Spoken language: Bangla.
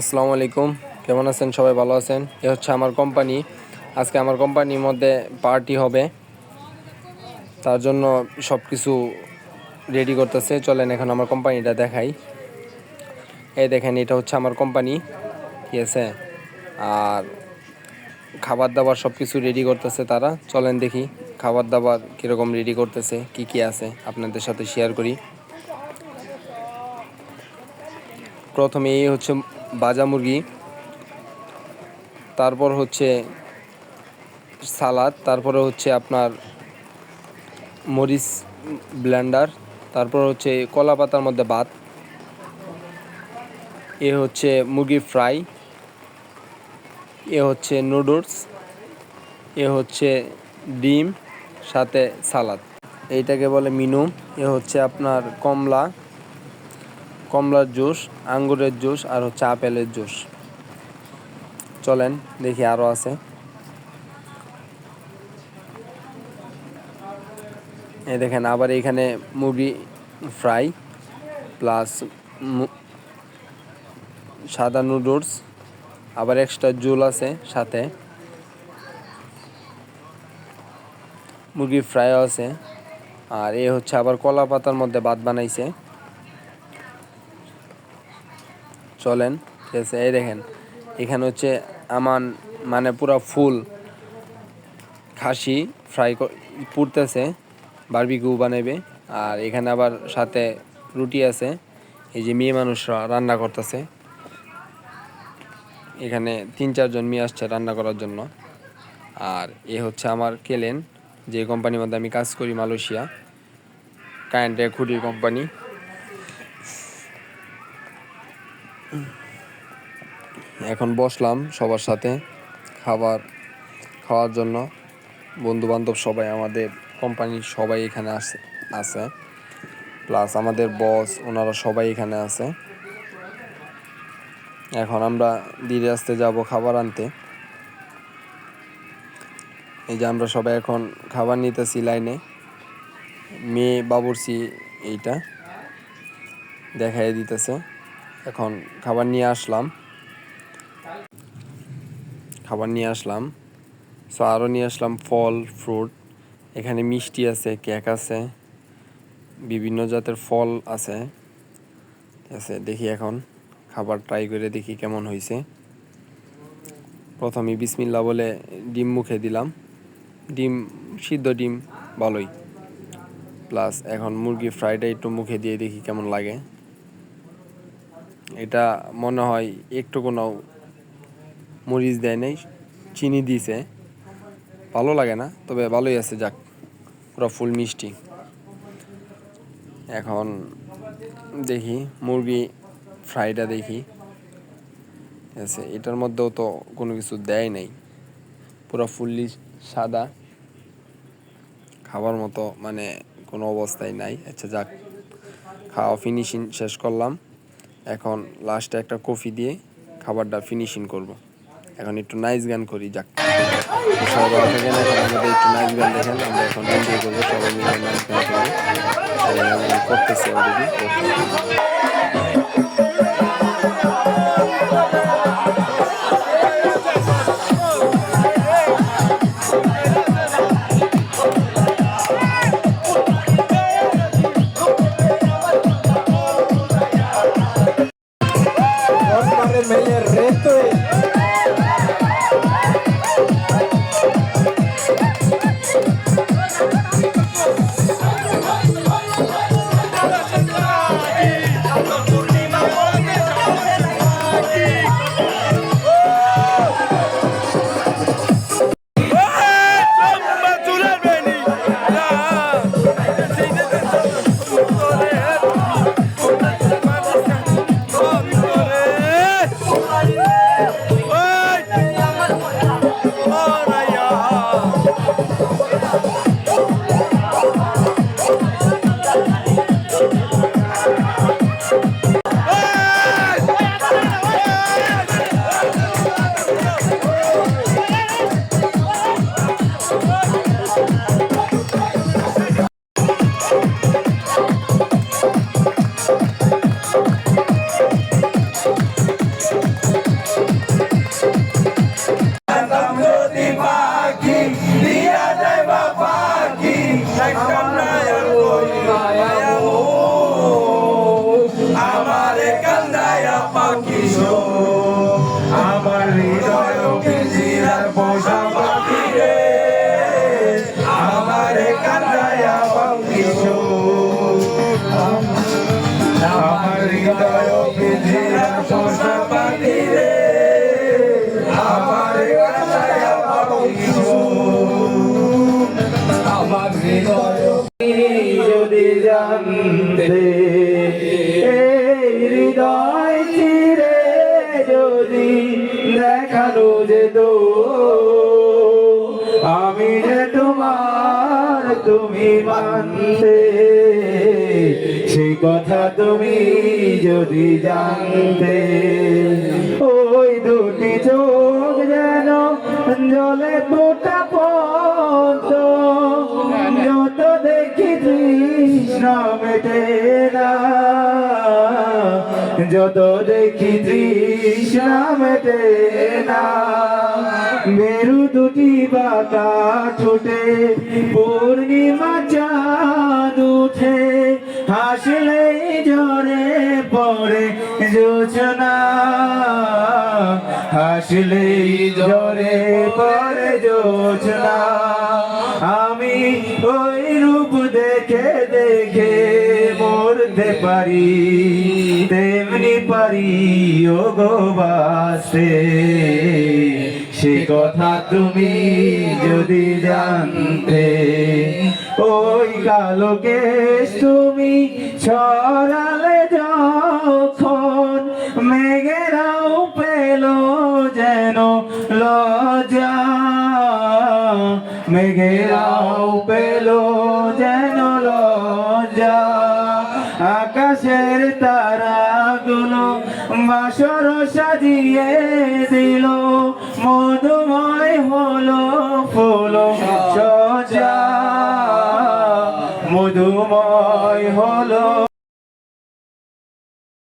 আসসালামু আলাইকুম। কেমন আছেন? সবাই ভালো আছেন? এ হচ্ছে আমার কোম্পানি। আজকে আমার কোম্পানির মধ্যে পার্টি হবে। তার জন্য সব কিছু রেডি করতেছে। চলেন এখন আমার কোম্পানিটা দেখাই। এই দেখেন, এটা হচ্ছে আমার কোম্পানি। ঠিক আছে? আর খাবার দাবার সব কিছু রেডি করতেছে তারা। চলেন দেখি খাবার দাবার কীরকম রেডি করতেছে, কি কি আছে আপনাদের সাথে শেয়ার করি। প্রথমে এই হচ্ছে বাজা মুরগি, তারপর হচ্ছে সালাদ, তারপরে হচ্ছে আপনার মরিচ ব্লেন্ডার, তারপর হচ্ছে কলা পাতার মধ্যে ভাত, এ হচ্ছে মুরগি ফ্রাই, এ হচ্ছে নুডলস, এ হচ্ছে ডিম, সাথে সালাদ। এইটাকে বলে মিনু, এ হচ্ছে আপনার কমলা কমলার জুস, আঙ্গুরের জুস আর হচ্ছে আপেলের জুস। চলেন, দেখি আরও আছে। এই দেখেন, আবার এখানে মুরগি ফ্রাই প্লাস সাদা নুডলস, আবার এক্সট্রা জুল আছে সাথে। মুরগি ফ্রাইও আছে। আর এ হচ্ছে আবার কলা পাতার মধ্যে ভাত বানাইছে। চলেন, ঠিক আছে? এই দেখেন, এখানে হচ্ছে আমার মানে পুরো ফুল, খাসি ফ্রাই পুড়তেছে, বারবিকিউ বানাবে আর এখানে আবার সাথে রুটি আছে, এই যে মেয়ে মানুষরা রান্না করতেছে। এখানে তিন চারজন মেয়ে আসছে রান্না করার জন্য। আর এ হচ্ছে আমার কেলেন, যে কোম্পানির মধ্যে আমি কাজ করি, মালয়েশিয়া, কারেন্টের খুঁটির কোম্পানি এখন বসলাম সবার সাথে খাবার, খাওয়ার জন্য। বন্ধু বান্ধব সবাই আমাদের কোম্পানির সবাই এখানে আসে, আছে। প্লাস আমাদের বস ওনারা সবাই এখানে আছে। এখন আমরা ধীরে আসতে যাব খাবার আনতে। এই যে আমরা সবাই এখন খাবার নিতেছি লাইনে। মেয়ে বাবুরসি এইটা দেখাই দিতেছে। এখন খাবার নিয়ে আসলাম। খাবার নিয়ে আসলাম। সো আরও নিয়ে আসলাম ফল, ফ্রুট। এখানে মিষ্টি আছে, কেক আছে। বিভিন্ন জাতের ফল আছে। আছে, দেখি এখন। খাবার ট্রাই করে দেখি কেমন হয়েছে প্রথমে বিসমিল্লা বলে ডিম মুখে দিলাম। ডিম, সিদ্ধ ডিম, ভালোই। প্লাস এখন মুরগি ফ্রাইডে একটু মুখে দিয়ে দেখি কেমন লাগে। এটা মনে হয় একটু কোনো মরিচ দেয় নেই, চিনি দিছে। ভালো লাগে না, তবে ভালোই আছে, যাক, পুরো ফুল মিষ্টি। এখন দেখি, মুরগি ফ্রাইটা দেখি। আছে, এটার মধ্যেও তো কোনো কিছু দেয় নাই। পুরো ফুললি সাদা। খাবার মতো মানে কোনো অবস্থায় নাই। আচ্ছা যাক, খাওয়া ফিনিশিং শেষ করলাম। এখন লাস্টে একটা কফি দিয়ে খাবারটা ফিনিশিং করব। এখন একটু নাইস গান করি, যাক। সবাই থাকেন, এখন আমাদের একটু নাইস গান দেখেন, আমরা এখন এনজয় করব, সবাই মিলে নাইস গান করতেছে অলরেডি যদি জানতে এই যদি দেখানো যেত আমি যে তোমার তুমি মানতে সেই কথা তুমি যদি জানতে ওই দুটি চোখ যেন জলে ফোটা পদ্ম মেটে না। যত দেখি তৃষ্ণা মেটে না। মেরু দুটি বাতা ঠোঁটে, পূর্ণিমা চাঁদ উঠে। হাসলে জরে পড়ে যোচনা হাসলে জরে পড়ে যোচনা আমি ওই পারি তেমনি পারি ও গো বাসে। সে কথা তুমি যদি জানতে, ওই কালোকে তুমি ছড়ালে বাসর সাজিয়ে দিল মধুময় হলো ফুল সজা মধুময় হলো